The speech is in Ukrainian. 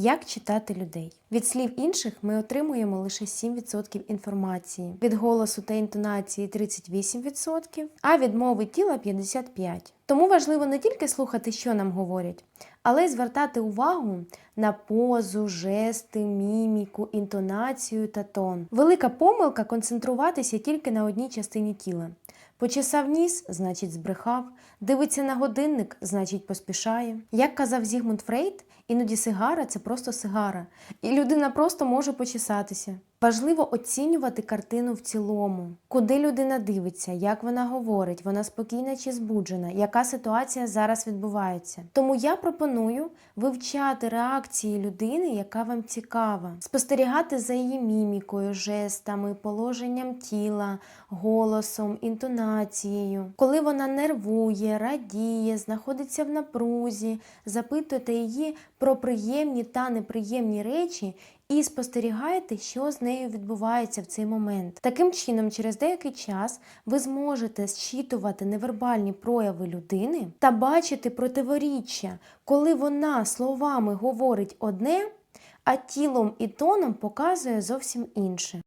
Як читати людей? Від слів інших ми отримуємо лише 7% інформації, від голосу та інтонації 38%, а від мови тіла 55%. Тому важливо не тільки слухати, що нам говорять, але й звертати увагу на позу, жести, міміку, інтонацію та тон. Велика помилка концентруватися тільки на одній частині тіла. Почесав ніс, значить збрехав, дивиться на годинник, значить поспішає. Як казав Зігмунд Фрейд, іноді сигара це просто сигара, і людина просто може почесатися. Важливо оцінювати картину в цілому, куди людина дивиться, як вона говорить, вона спокійна чи збуджена, яка ситуація зараз відбувається. Тому я пропоную вивчати реакції людини, яка вам цікава, спостерігати за її мімікою, жестами, положенням тіла, голосом, інтонацією. Коли вона нервує, радіє, знаходиться в напрузі, запитуйте її про приємні та неприємні речі і спостерігайте, що з нею відбувається в цей момент. Таким чином, через деякий час ви зможете зчитувати невербальні прояви людини та бачити противоріччя, коли вона словами говорить одне, а тілом і тоном показує зовсім інше.